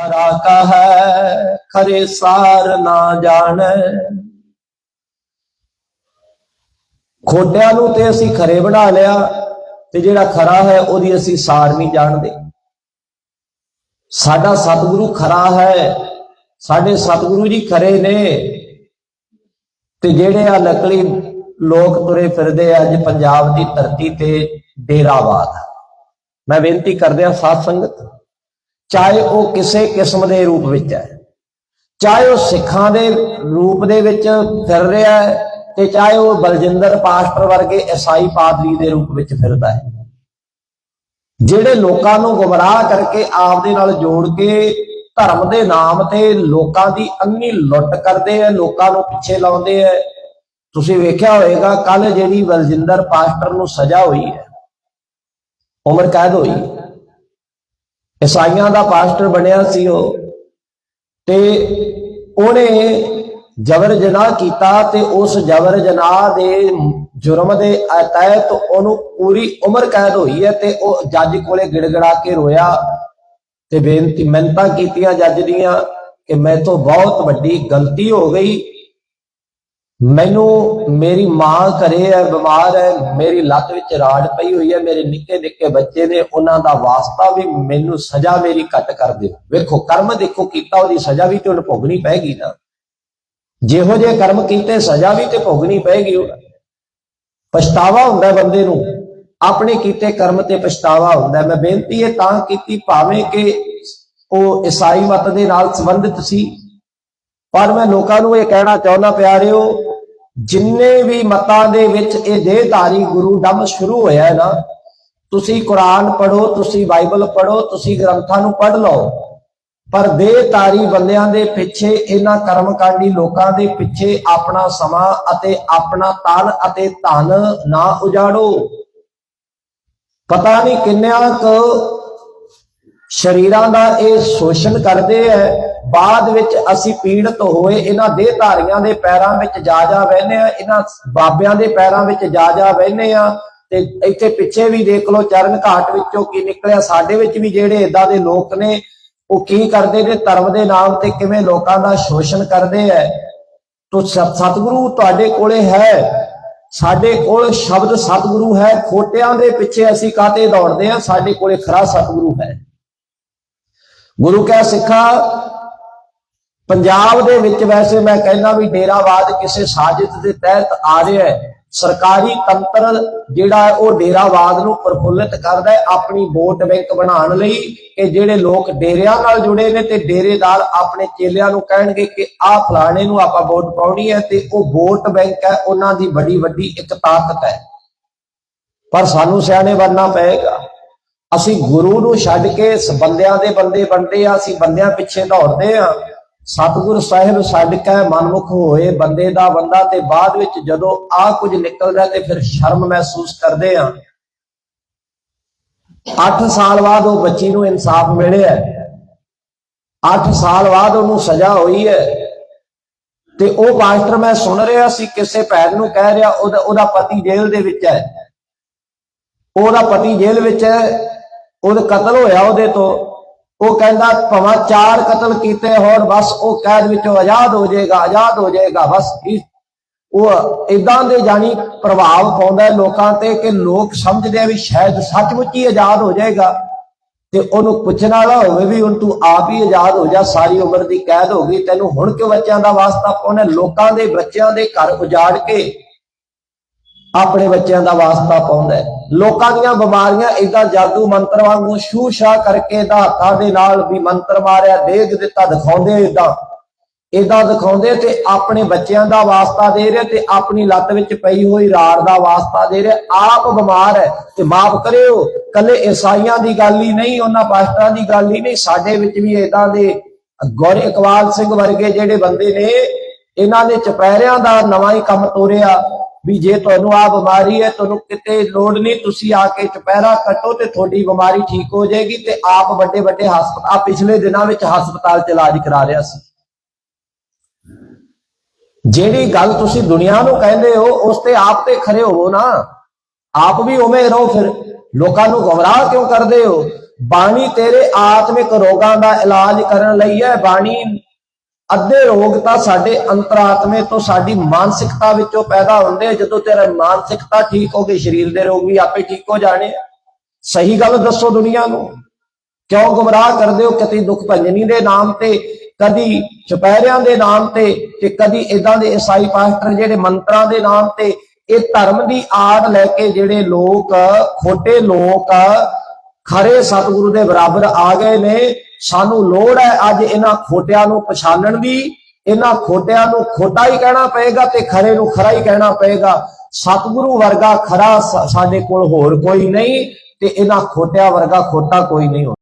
ਹਰਾ ਕਹੈ ਖਰੇ ਸਾਰ ਨਾ ਜਾਣੈ। ਖੋਟਿਆਂ ਨੂੰ ਤੇ ਅਸੀਂ ਖਰੇ ਬਣਾ ਲਿਆ, ਤੇ ਜਿਹੜਾ ਖਰਾ ਹੈ, ਉਹਦੀ ਅਸੀਂ ਸਾਰ ਨਹੀਂ ਜਾਣਦੇ। ਸਾਡਾ ਸਤਿਗੁਰੂ ਖਰਾ ਹੈ, ਸਾਡੇ ਸਤਿਗੁਰੂ ਜੀ ਖਰੇ ਨੇ। ਤੇ ਜਿਹੜੇ ਆ ਨਕਲੀ ਲੋਕ ਤੁਰੇ ਫਿਰਦੇ ਅੱਜ ਪੰਜਾਬ ਦੀ ਧਰਤੀ ਤੇ ਡੇਰਾਵਾਦ। ਮੈਂ ਬੇਨਤੀ ਕਰਦੇ ਆ ਸਾਧ ਸੰਗਤ ਚਾਹੇ ਉਹ ਕਿਸੇ ਕਿਸਮ ਦੇ ਰੂਪ ਵਿੱਚ ਹੈ, ਚਾਹੇ ਉਹ ਸਿੱਖਾਂ ਦੇ ਰੂਪ ਦੇ ਵਿੱਚ ਫਿਰ ਰਿਹਾ ਹੈ ਤੇ ਚਾਹੇ ਉਹ ਬਲਜਿੰਦਰ ਪਾਸਟਰ ਵਰਗੇ ਈਸਾਈ ਪਾਦਰੀ ਦੇ ਰੂਪ ਵਿੱਚ ਫਿਰਦਾ ਹੈ। ਜਿਹੜੇ ਲੋਕਾਂ ਨੂੰ ਗੁੰਮਰਾਹ ਕਰਕੇ ਆਪ ਦੇ ਨਾਲ ਜੋੜ ਕੇ ਧਰਮ ਦੇ ਨਾਮ ਤੇ ਲੋਕਾਂ ਦੀ ਅੰਨੀ ਲੁੱਟ ਕਰਦੇ ਆ, ਲੋਕਾਂ ਨੂੰ ਪਿੱਛੇ ਲਾਉਂਦੇ ਆ, ਤੁਸੀਂ ਵੇਖਿਆ ਹੋਵੇਗਾ ਕੱਲ ਜਿਹੜੀ ਬਲਜਿੰਦਰ ਪਾਸਟਰ ਨੂੰ ਸਜ਼ਾ ਹੋਈ ਹੈ, ਉਮਰ ਕੈਦ ਹੋਈ ਈਸਾਈਆਂ ਦਾ ਪਾਸਟਰ ਬਣਿਆ ਸੀ ਉਹ। ਤੇ ਉਹਨੇ ਜਬਰ ਜਨਾਹ ਕੀਤਾ ਤੇ ਉਸ ਜਬਰ ਜਨਾਹ ਦੇ ਜੁਰਮ ਦੇ ਤਹਿਤ ਉਹਨੂੰ ਪੂਰੀ ਉਮਰ ਕੈਦ ਹੋਈ ਹੈ ਤੇ ਉਹ ਜੱਜ ਕੋਲੇ ਗਿੜਗੜਾ ਕੇ ਰੋਇਆ ਤੇ ਬੇਨਤੀ ਮਿੰਨਤਾਂ ਕੀਤੀਆਂ ਜੱਜ ਦੀਆਂ ਕਿ ਮੈਂ ਤੋਂ ਬਹੁਤ ਵੱਡੀ ਗਲਤੀ ਹੋ ਗਈ। ਮੈਨੂੰ ਮੇਰੀ ਮਾਂ ਘਰੇ ਹੈ, ਬਿਮਾਰ ਹੈ, ਮੇਰੀ ਲੱਤ ਵਿੱਚ ਰਾੜ ਪਈ ਹੋਈ ਹੈ, ਮੇਰੇ ਨਿੱਕੇ ਨਿੱਕੇ ਬੱਚੇ ਨੇ ਉਹਨਾਂ ਦਾ ਵਾਸਤਾ ਵੀ ਮੈਨੂੰ ਸਜ਼ਾ ਮੇਰੀ ਘੱਟ ਕਰ ਦਿਓ। ਵੇਖੋ, ਕਰਮ ਦੇਖੋ ਕੀਤਾ ਉਹਦੀ ਸਜ਼ਾ ਵੀ ਤੇ ਉਹਨੂੰ ਭੋਗਣੀ ਪੈਗੀ ਨਾ ਜਿਹੋ ਜਿਹੇ ਕਰਮ ਕੀਤੇ, ਸਜ਼ਾ ਵੀ ਤੇ ਭੋਗਣੀ ਪੈਗੀ। ਪਛਤਾਵਾ ਹੁੰਦਾ ਬੰਦੇ ਨੂੰ। ਆਪਣੇ ਕੀਤੇ ਕਰਮ ਤੇ ਪਛਤਾਵਾ ਹੁੰਦਾ। ਮੈਂ ਬੇਨਤੀ ਇਹ ਤਾਂ ਕੀਤੀ ਭਾਵੇਂ ਕਿ ਉਹ ਈਸਾਈ ਮਤ ਦੇ ਨਾਲ ਸੰਬੰਧਿਤ ਸੀ। ਪਰ ਮੈਂ ਲੋਕਾਂ ਨੂੰ ਇਹ ਕਹਿਣਾ ਚਾਹੁੰਦਾ ਪਿਆਰਿਓ ਜਿੰਨੇ ਵੀ ਮਤਾਂ ਦੇ ਵਿੱਚ ਇਹ ਦੇਹਧਾਰੀ ਗੁਰੂ ਡੰਮ ਸ਼ੁਰੂ ਹੋਇਆ ਹੈ ਨਾ, ਤੁਸੀਂ ਕੁਰਾਨ ਪੜ੍ਹੋ, ਤੁਸੀਂ ਬਾਈਬਲ ਪੜ੍ਹੋ, ਤੁਸੀਂ ਗ੍ਰੰਥਾਂ ਨੂੰ ਪੜ੍ਹ ਲਓ। ਪਰ ਦੇਹਧਾਰੀ ਬੰਦਿਆਂ ਦੇ ਪਿੱਛੇ, ਇਹਨਾਂ ਕਰਮਕਾਂਡੀ ਲੋਕਾਂ ਦੇ ਪਿੱਛੇ ਆਪਣਾ ਸਮਾਂ ਅਤੇ ਆਪਣਾ ਤਨ ਅਤੇ ਧਨ ਨਾ ਉਜਾੜੋ। ਪਤਾ ਨਹੀਂ ਕਿੰਨਿਆਂ ਕੁ ਸ਼ਰੀਰਾਂ ਦਾ ਇਹ ਸ਼ੋਸ਼ਣ ਕਰਦੇ ਐ, ਬਾਅਦ ਵਿੱਚ ਅਸੀਂ ਪੀੜਤ ਹੋਏ, ਇਹਨਾਂ ਦੇਹਧਾਰੀਆਂ ਦੇ ਪੈਰਾਂ ਵਿੱਚ ਜਾ ਜਾ ਬਹਿਨੇ ਆ ਇਹਨਾਂ ਬਾਬਿਆਂ ਦੇ ਪੈਰਾਂ ਵਿੱਚ ਜਾ ਜਾ ਬਹਿਨੇ ਆ ਤੇ ਇੱਥੇ ਪਿੱਛੇ ਵੀ ਦੇਖ ਲਓ, ਚਰਨ ਘਾਟ ਵਿੱਚੋਂ ਕੀ ਨਿਕਲਿਆ, ਸਾਡੇ ਵਿੱਚ ਵੀ ਜਿਹੜੇ ਇਦਾਂ ਦੇ ਲੋਕ ਨੇ, ਉਹ ਕੀ ਕਰਦੇ ਨੇ, ਧਰਮ ਦੇ ਨਾਮ ਤੇ ਕਿਵੇਂ ਲੋਕਾਂ ਦਾ ਸ਼ੋਸ਼ਣ ਕਰਦੇ ਐ। ਤੋ ਸਤਿਗੁਰੂ ਤੁਹਾਡੇ ਕੋਲੇ ਹੈ, ਸਾਡੇ ਕੋਲ ਸ਼ਬਦ ਸਤਿਗੁਰੂ ਹੈ, ਖੋਟਿਆਂ ਦੇ ਪਿੱਛੇ ਅਸੀਂ ਕਾਤੇ ਦੌੜਦੇ ਆ ਸਾਡੇ ਕੋਲੇ ਖਰਾ ਸਤਿਗੁਰੂ ਹੈ। ਗੁਰੂ ਕਾ ਸਿੱਖਾ, ਪੰਜਾਬ ਦੇ ਵਿੱਚ ਵੈਸੇ ਮੈਂ ਕਹਿੰਦਾ ਵੀ ਡੇਰਾਵਾਦ ਕਿਸੇ ਸਾਜ਼ਿਸ਼ ਦੇ ਤਹਿਤ ਆ ਰਿਹਾ ਹੈ। ਸਰਕਾਰੀ ਤੰਤਰ ਜਿਹੜਾ ਹੈ ਉਹ ਡੇਰਾਵਾਦ ਨੂੰ ਪ੍ਰਫੁੱਲਿਤ ਕਰਦਾ ਹੈ ਆਪਣੀ ਵੋਟ ਬੈਂਕ ਬਣਾਉਣ ਲਈ ਕਿ ਜਿਹੜੇ ਲੋਕ ਡੇਰਿਆਂ ਨਾਲ ਜੁੜੇ ਨੇ ਤੇ ਡੇਰੇਦਾਰ ਆਪਣੇ ਚੇਲਿਆਂ ਨੂੰ ਕਹਿਣਗੇ ਕਿ ਆਹ ਫਲਾਣੇ ਨੂੰ ਆਪਾਂ ਵੋਟ ਪਾਉਣੀ ਹੈ ਤੇ ਉਹ ਵੋਟ ਬੈਂਕ ਹੈ, ਉਹਨਾਂ ਦੀ ਵੱਡੀ ਵੱਡੀ ਇੱਕ ਤਾਕਤ ਹੈ। ਪਰ ਸਾਨੂੰ ਸਿਆਣੇ ਬਣਨਾ ਪਏਗਾ। ਅਸੀਂ ਗੁਰੂ ਨੂੰ ਛੱਡ ਕੇ ਬੰਦਿਆਂ ਦੇ ਬੰਦੇ ਬਣਦੇ ਆ, ਅਸੀਂ ਬੰਦਿਆਂ ਪਿੱਛੇ ਦੌੜਦੇ ਆ। ਸਤਿਗੁਰ ਸਾਹਿਬ ਛੱਡ ਕੇ ਮਨਮੁਖ ਹੋਏ ਬੰਦੇ ਦਾ ਬੰਦਾ ਤੇ ਬਾਅਦ ਵਿੱਚ ਜਦੋਂ ਆ ਕੁਝ ਨਿਕਲਦਾ ਤੇ ਫਿਰ ਸ਼ਰਮ ਮਹਿਸੂਸ ਕਰਦੇ ਆ। 8 ਸਾਲ ਬਾਅਦ ਉਹ ਬੱਚੀ ਨੂੰ ਇਨਸਾਫ ਮਿਲਿਆ। 8 ਸਾਲ ਬਾਅਦ ਉਹਨੂੰ ਸਜ਼ਾ ਹੋਈ ਹੈ। ਤੇ ਉਹ ਪਾਸਟਰ ਮੈਂ ਸੁਣ ਰਿਹਾ ਸੀ, ਕਿਸੇ ਭੈਣ ਨੂੰ ਕਹਿ ਰਿਹਾ, ਉਹਦਾ ਉਹਦਾ ਪਤੀ ਜੇਲ੍ਹ ਦੇ ਵਿੱਚ ਹੈ। ਉਹਦਾ ਪਤੀ ਜੇਲ੍ਹ ਵਿੱਚ ਹੈ। ਉਹਦਾ ਕਤਲ ਹੋਇਆ ਉਹਦੇ ਤੋਂ, ਉਹ ਕਹਿੰਦਾ ਭਵਾ ਚਾਰ ਕਤਲ ਕੀਤੇ ਹੋਣ, ਬਸ ਉਹ ਕੈਦ ਵਿੱਚੋਂ ਆਜ਼ਾਦ ਹੋ ਜਾਏਗਾ, ਆਜ਼ਾਦ ਹੋ ਜਾਏਗਾ, ਬਸ ਉਹ ਇਦਾਂ ਦੇ ਜਾਨੀ ਪ੍ਰਭਾਵ ਪਾਉਂਦਾ ਲੋਕਾਂ ਤੇ ਕਿ ਲੋਕ ਸਮਝਦੇ ਆ ਵੀ ਸ਼ਾਇਦ ਸੱਚਮੁੱਚ ਹੀ ਆਜ਼ਾਦ ਹੋ ਜਾਏਗਾ। ਤੇ ਉਹਨੂੰ ਪੁੱਛਣ ਵਾਲਾ ਹੋਵੇ ਵੀ ਹੁਣ ਤੂੰ ਆਪ ਹੀ ਆਜ਼ਾਦ ਹੋ ਜਾ, ਸਾਰੀ ਉਮਰ ਦੀ ਕੈਦ ਹੋ ਗਈ, ਤੈਨੂੰ ਹੁਣ ਕਿਉਂ ਬੱਚਿਆਂ ਦਾ ਵਾਸਤਾ ਪਾਉਣਾ ਲੋਕਾਂ ਦੇ ਬੱਚਿਆਂ ਦੇ ਘਰ ਉਜਾੜ ਕੇ ਆਪਣੇ ਬੱਚਿਆਂ ਦਾ ਵਾਸਤਾ ਪਾਉਂਦਾ ਲੋਕਾਂ ਦੀਆਂ ਬਿਮਾਰੀਆਂ ਇਦਾਂ ਜਾਦੂ ਮੰਤਰ ਵਾਂਗੂ ਸ਼ੂਸ਼ਾ ਕਰਕੇ ਦਾ ਦੇ ਨਾਲ ਵੀ ਮੰਤਰ ਮਾਰਿਆ ਡੇਗ ਦਿੱਤਾ, ਦਿਖਾਉਂਦੇ ਇਦਾਂ ਇਦਾਂ ਦਿਖਾਉਂਦੇ ਤੇ ਆਪਣੇ ਬੱਚਿਆਂ ਦਾ ਵਾਸਤਾ ਦੇ ਰਹੇ ਤੇ ਆਪਣੀ ਲੱਤ ਵਿੱਚ ਪਈ ਹੋਈ ਰਾੜ ਦਾ ਵਾਸਤਾ ਦੇ ਰਹੇ। ਆਪ ਬਿਮਾਰ ਹੈ ਤੇ ਮਾਫ ਕਰਿਓ, ਕੱਲੇ ਈਸਾਈਆਂ ਦੀ ਗੱਲ ਹੀ ਨਹੀਂ, ਉਹਨਾਂ ਪਾਸਟਰਾਂ ਦੀ ਗੱਲ ਹੀ ਨਹੀਂ। ਸਾਡੇ ਵਿੱਚ ਵੀ ਇਦਾਂ ਦੇ ਗੌਰ ਇਕਬਾਲ ਸਿੰਘ ਵਰਗੇ ਜਿਹੜੇ ਬੰਦੇ ਨੇ, ਇਹਨਾਂ ਨੇ ਚਪੈਰਿਆਂ ਦਾ ਨਵਾਂ ਹੀ ਕੰਮ ਤੋਰਿਆ। ਵੀ ਜੇ ਤੁਹਾਨੂੰ ਆ ਬਿਮਾਰੀ ਹੈ, ਤੁਹਾਨੂੰ ਕਿਤੇ ਲੋੜ ਨਹੀਂ, ਤੁਸੀਂ ਆ ਕੇ ਚਪੈਰਾ ਕੱਟੋ ਤੇ ਤੁਹਾਡੀ ਬਿਮਾਰੀ ਠੀਕ ਹੋ ਜਾਏਗੀ ਤੇ ਆਪ ਵੱਡੇ ਵੱਡੇ ਹਸਪਤਾਲ ਪਿਛਲੇ ਦਿਨਾਂ ਵਿੱਚ ਹਸਪਤਾਲ 'ਚ ਇਲਾਜ ਕਰਾ ਰਿਹਾ ਸੀ। ਜਿਹੜੀ ਗੱਲ ਤੁਸੀਂ ਦੁਨੀਆ ਨੂੰ ਕਹਿੰਦੇ ਹੋ, ਉਸ ਤੇ ਆਪ ਤੇ ਖਰੇ ਹੋਵੋ ਨਾ। ਆਪ ਵੀ ਉਵੇਂ ਰਹੋ ਫਿਰ। ਲੋਕਾਂ ਨੂੰ ਗਮਰਾਹ ਕਿਉਂ ਕਰਦੇ ਹੋ? ਬਾਣੀ ਤੇਰੇ ਆਤਮਿਕ ਰੋਗਾਂ ਦਾ ਇਲਾਜ ਕਰਨ ਲਈ ਹੈ। ਬਾਣੀ ਅੱਧੇ ਰੋਗ ਤਾਂ ਸਾਡੇ ਅੰਤਰਾਤਮੇ ਤੋਂ ਸਾਡੀ ਮਾਨਸਿਕਤਾ ਵਿੱਚੋਂ ਪੈਦਾ ਹੁੰਦੇ ਆ। ਜਦੋਂ ਤੇਰਾ ਮਾਨਸਿਕਤਾ ਠੀਕ ਹੋ ਗਈ, ਸਰੀਰ ਦੇ ਰੋਗ ਵੀ ਆਪੇ ਠੀਕ ਹੋ ਜਾਣੇ ਸਹੀ ਗੱਲ ਦੱਸੋ ਦੁਨੀਆ ਨੂੰ। ਕਿਉਂ ਗੁੰਮਰਾਹ ਕਰਦੇ ਹੋ? ਕਦੀ ਦੁੱਖ ਭੰਜਨੀ ਦੇ ਨਾਮ ਤੇ, ਕਦੀ ਚੁਪਹਿਰਿਆਂ ਦੇ ਨਾਮ ਤੇ ਤੇ ਕਦੀ ਇਦਾਂ ਦੇ ਈਸਾਈ ਪਾਸਟਰ ਜਿਹੜੇ ਮੰਤਰਾਂ ਦੇ ਨਾਮ ਤੇ। ਇਹ ਧਰਮ ਦੀ ਆੜ ਲੈ ਕੇ ਜਿਹੜੇ ਲੋਕ, ਖੋਟੇ ਲੋਕ, ਖਰੇ ਸਤਿਗੁਰੂ ਦੇ ਬਰਾਬਰ ਆ ਗਏ ਨੇ। ਸਾਨੂੰ ਲੋੜ ਹੈ ਅੱਜ ਇਹਨਾਂ ਖੋਟਿਆਂ ਨੂੰ ਪਛਾਣਨ ਦੀ, ਇਹਨਾਂ ਖੋਟਿਆਂ ਨੂੰ ਖੋਟਾ ਹੀ ਕਹਿਣਾ ਪਏਗਾ ਤੇ ਖਰੇ ਨੂੰ ਖਰਾ ਹੀ ਕਹਿਣਾ ਪਏਗਾ। ਸਤਿਗੁਰੂ ਵਰਗਾ ਖਰਾ ਸਾਡੇ ਕੋਲ ਹੋਰ ਕੋਈ ਨਹੀਂ ਤੇ ਇਹਨਾਂ ਖੋਟਿਆਂ ਵਰਗਾ ਖੋਟਾ ਕੋਈ ਨਹੀਂ ਹੋ